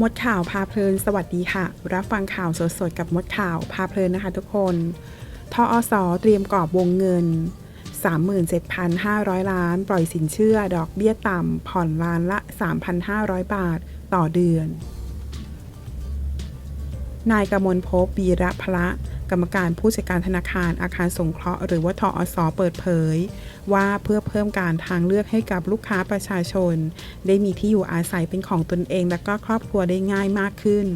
มดข่าวพาเพลิน สวัสดีค่ะ รับฟังข่าวสดๆกับมดข่าวพาเพลินนะคะทุกคนทออสเตรียมกรอบวงเงิน 37,500 ล้าน ปล่อยสินเชื่อ ดอกเบี้ยต่ำ ผ่อนล้านละ 3,500 บาทต่อเดือน นายกมลภพวีระพละ กรรมการผู้จัดการธนาคารอาคารสงเคราะห์หรือว่าทออสอเปิดเผย ว่าเพื่อเพิ่มการทางเลือกให้กับลูกค้าประชาชน ได้มีที่อยู่อาศัยเป็นของตนเองและก็ครอบครัวได้ง่ายมากขึ้น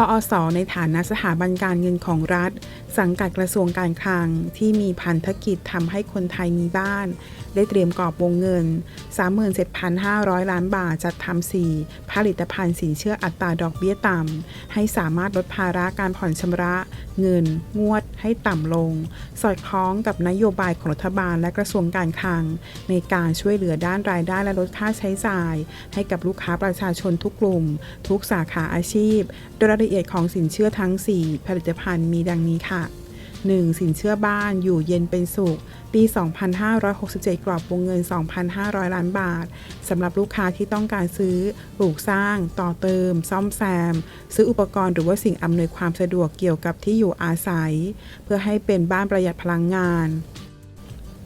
ออสในฐานะสถาบันการเงินของรัฐ สังกัดกระทรวงการคลังที่มีพันธกิจทำให้คนไทยมีบ้าน ได้เตรียมกรอบวงเงิน 37,500 ล้านบาทจัดทำสี่ผลิตภัณฑ์สินเชื่ออัตราดอกเบี้ยต่ำ ให้สามารถลดภาระการผ่อนชำระ เงิน งวดให้ต่ำลง สอดคล้องกับนโยบายของรัฐบาลและกระทรวงการคลัง ในการช่วยเหลือด้านรายได้และลดค่าใช้จ่าย ให้กับลูกค้าประชาชนทุกกลุ่ม ทุกสาขาอาชีพโดยรายละเอียดของสินเชื่อทั้ง 4 ผลิตภัณฑ์มีดังนี้ค่ะ 1. สินเชื่อบ้านอยู่เย็นเป็นสุขปี 2567 กรอบวงเงิน 2,500 ล้านบาท สำหรับลูกค้าที่ต้องการซื้อ ปลูกสร้าง ต่อเติม ซ่อมแซม ซื้ออุปกรณ์หรือว่าสิ่งอำนวยความสะดวกเกี่ยวกับที่อยู่อาศัย เพื่อให้เป็นบ้านประหยัดพลังงาน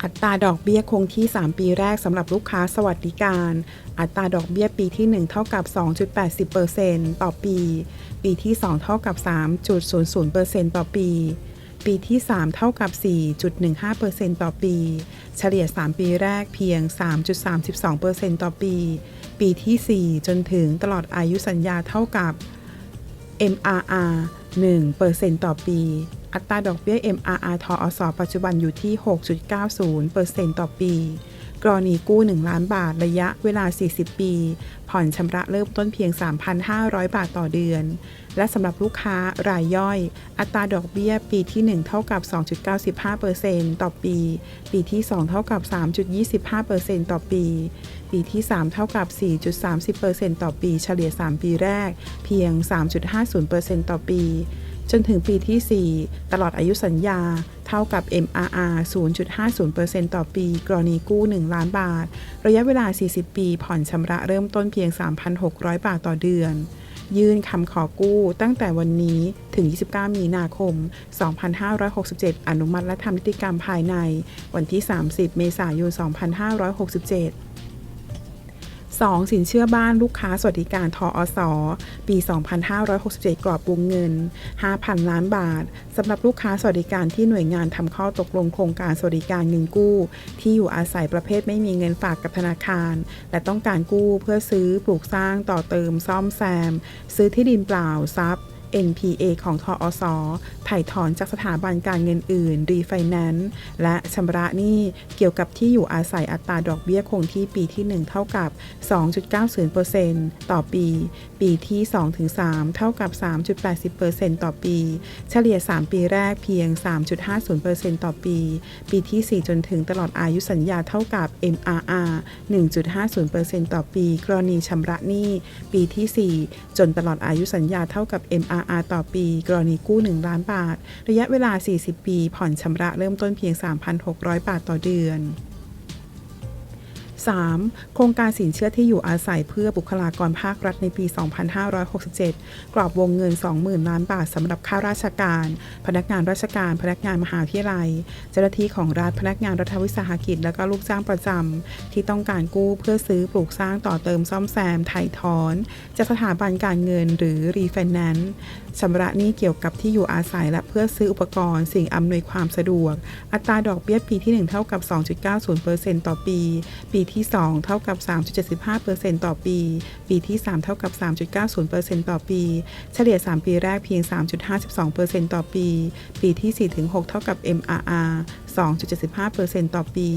อัตราดอกเบี้ยคงที่ 3 ปีแรกสำหรับลูกค้าสวัสดิการ อัตราดอกเบี้ยปีที่ 1 เท่ากับ 2.80%ต่อปี ปีที่ 2 เท่ากับ 3.00%ต่อปี ปีที่ 3 เท่ากับ 4.15%ต่อปี เฉลี่ย 3 ปีแรกเพียง 3.32%ต่อปี ปีที่ 4 จนถึงตลอดอายุสัญญาเท่ากับ MRR 1%ต่อปี อัตราดอกเบี้ย MRR ทอสปัจจุบันอยู่ที่ 6.90%ต่อปี กรณีกู้ 1 ล้านบาทระยะเวลา 40 ปี ผ่อนชำระเริ่มต้นเพียง 3,500 บาทต่อเดือน และสำหรับลูกค้ารายย่อย อัตราดอกเบี้ยปีที่ 1 เท่ากับ 2.95%ต่อปี ปีที่ 2 เท่ากับ 3.25%ต่อปี ปีที่ 3 เท่ากับ 4.30%ต่อปี เฉลี่ย 3 ปีแรก เพียง 3.50%ต่อปี จนถึงปีที่ 4 ตลอดอายุสัญญา เท่ากับ MRR 0.50%ต่อปี กรณีกู้ 1 ล้านบาท ระยะเวลา 40 ปี ผ่อนชำระเริ่มต้นเพียง 3,600 บาทต่อเดือน ยื่นคำขอกู้ตั้งแต่วันนี้ถึง 29 มีนาคม 2567 อนุมัติและทำนิติกรรมภายใน วันที่ 30 เมษายน 2567 2. สินเชื่อบ้านลูกค้าสวัสดิการทออสปี 2567 กรอบวงเงิน 5,000 ล้านบาทสำหรับลูกค้าสวัสดิการที่หน่วยงานทำข้อตกลงโครงการสวัสดิการเงินกู้ ที่อยู่อาศัยประเภทไม่มีเงินฝากกับธนาคาร และต้องการกู้เพื่อซื้อปลูกสร้างต่อเติมซ่อมแซม ซื้อที่ดินเปล่าทรัพย์ NPA ของทออสถ่ายถอนจากสถาบันการเงินอื่น รีไฟแนนซ์ และชำระหนี้เกี่ยวกับที่อยู่อาศัยอัตราดอกเบี้ยคงที่ปีที่ 1 เท่ากับ 2.90%ต่อปี ปีที่ 2-3 เท่ากับ 3.80%ต่อปี เฉลี่ย 3 ปีแรกเพียง 3.50%ต่อปี ปีที่ 4 จนถึงตลอดอายุสัญญาเท่ากับ MRR 1.50%ต่อปี กรณีชำระหนี้ ปีที่ 4 จนตลอดอายุสัญญาเท่ากับ MRR ต่อปี กรณีกู้ 1 ล้านบาท ระยะเวลา 40 ปี ผ่อนชำระเริ่มต้นเพียง 3,600 บาทต่อเดือน 3. โครงการสินเชื่อที่อยู่อาศัยเพื่อบุคลากรภาครัฐในปี 2567 กรอบวงเงิน 20,000 ล้านบาทสำหรับข้าราชการ พนักงานราชการ พนักงานมหาวิทยาลัย เจ้าหน้าที่ของรัฐ พนักงานรัฐวิสาหกิจ และก็ลูกจ้างประจำที่ต้องการกู้เพื่อซื้อปลูกสร้างต่อเติมซ่อมแซม ไถ่ถอน จากสถาบันการเงินหรือรีไฟแนนซ์ชำระหนี้เกี่ยวกับที่อยู่อาศัยและเพื่อซื้ออุปกรณ์ สิ่งอำนวยความสะดวก อัตราดอกเบี้ยปีที่ 1 เท่ากับ 2.90%ต่อปี ปีที่ 2 เท่ากับ 3.75%ต่อปี ปีที่ 3 เท่ากับ 3.90%ต่อปี เฉลี่ย 3 ปีแรกเพียง 3.52%ต่อปี ปีที่4ถึง6เท่ากับ MRR 2.75%ต่อปี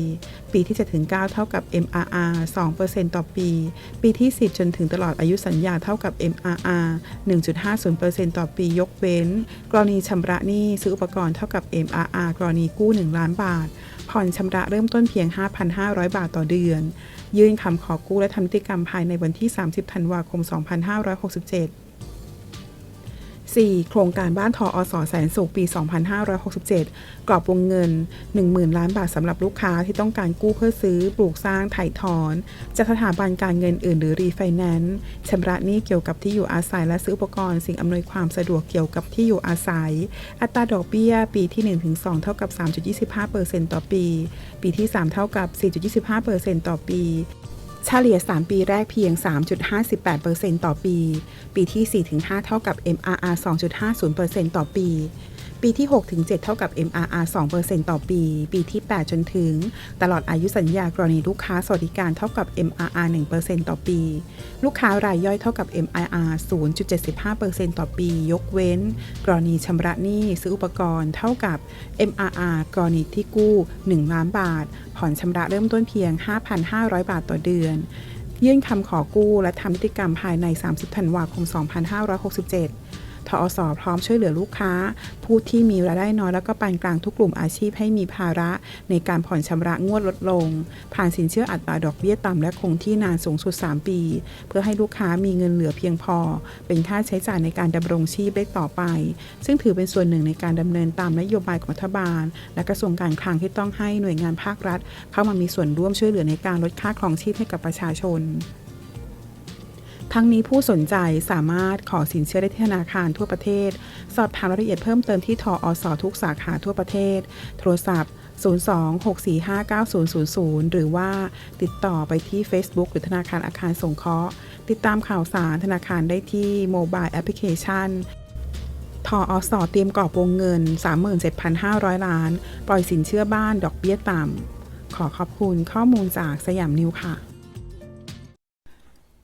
ปีที่7ถึง9เท่ากับ MRR 2%ต่อปี ปีที่ 10 จนถึงตลอดอายุสัญญาเท่ากับ MRR 1.50%ต่อปียกเว้น กรณีชำระหนี้ซื้ออุปกรณ์เท่ากับ MRR กรณีกู้ 1 ล้านบาท ผ่อนชำระเริ่มต้นเพียง 5,500 บาทต่อเดือน ยื่นคำขอกู้และทำนิติกรรมภายในวันที่ 30 ธันวาคม 2567 4. โครงการบ้านทออสอแสนสุขปี 2567 กรอบวงเงิน 10,000 ล้านบาทสำหรับลูกค้าที่ต้องการกู้เพื่อซื้อ ปลูกสร้างถ่ายถอน จากสถาบันการเงินอื่นหรือรีไฟแนนซ์ชำระหนี้เกี่ยวกับที่อยู่อาศัยและซื้ออุปกรณ์สิ่งอำนวยความสะดวกเกี่ยวกับที่อยู่อาศัย อัตราดอกเบี้ย ปีที่ 1-2 เท่ากับ 3.25%ต่อปี ปีที่ 3 เท่ากับ 4.25%ต่อปี เฉลี่ย 3 ปีแรกเพียง 3.58%ต่อปี ปีที่ 4-5 เท่ากับ MRR 2.50%ต่อปี ปีที่ 6-7 เท่ากับ MRR 2%ต่อปี ปีที่ 8 จนถึง ตลอดอายุสัญญากรณีลูกค้าสวัสดิการเท่ากับ MRR 1%ต่อปี ลูกค้ารายย่อยเท่ากับ MIR 0.75%ต่อปี ยกเว้น กรณีชำระหนี้ซื้ออุปกรณ์เท่ากับ MRR กรณีที่กู้ 1 ล้านบาท ผ่อนชำระเริ่มต้นเพียง 5,500 บาทต่อเดือนยื่นคำขอกู้และทำนิติกรรมภายใน 30 ธันวาคม 2567 ทอสอพร้อมช่วยเหลือลูกค้า ผู้ที่มีรายได้น้อยแล้วก็ปานกลางทุกกลุ่มอาชีพให้มีภาระ ในการผ่อนชำระงวดลดลง ผ่านสินเชื่ออัตราดอกเบี้ยต่ำและคงที่นานสูงสุด 3 ปี เพื่อให้ลูกค้ามีเงินเหลือเพียงพอ เป็นค่าใช้จ่ายในการดำรงชีพได้ต่อไป ซึ่งถือเป็นส่วนหนึ่งในการดำเนินตามนโยบายของรัฐบาล และกระทรวงการคลังที่ต้องให้หน่วยงานภาครัฐ เข้ามามีส่วนร่วมช่วยเหลือในการลดค่าครองชีพให้กับประชาชน ทั้งนี้ผู้สนใจสามารถขอสินเชื่อได้ที่ธนาคารทั่วประเทศ สอบถามรายละเอียดเพิ่มเติมที่ทออสทุกสาขาทั่วประเทศ โทรศัพท์ 02-645-9000 หรือว่าติดต่อไปที่ Facebook หรือธนาคารอาคารสงเคราะห์ ติดตามข่าวสารธนาคารได้ที่โมบายแอปพลิเคชันทออสเตรียมกรอบวงเงิน 37,500 ล้าน ปล่อยสินเชื่อบ้านดอกเบี้ยต่ำ ขอขอบคุณข้อมูลจากสยามนิวค่ะ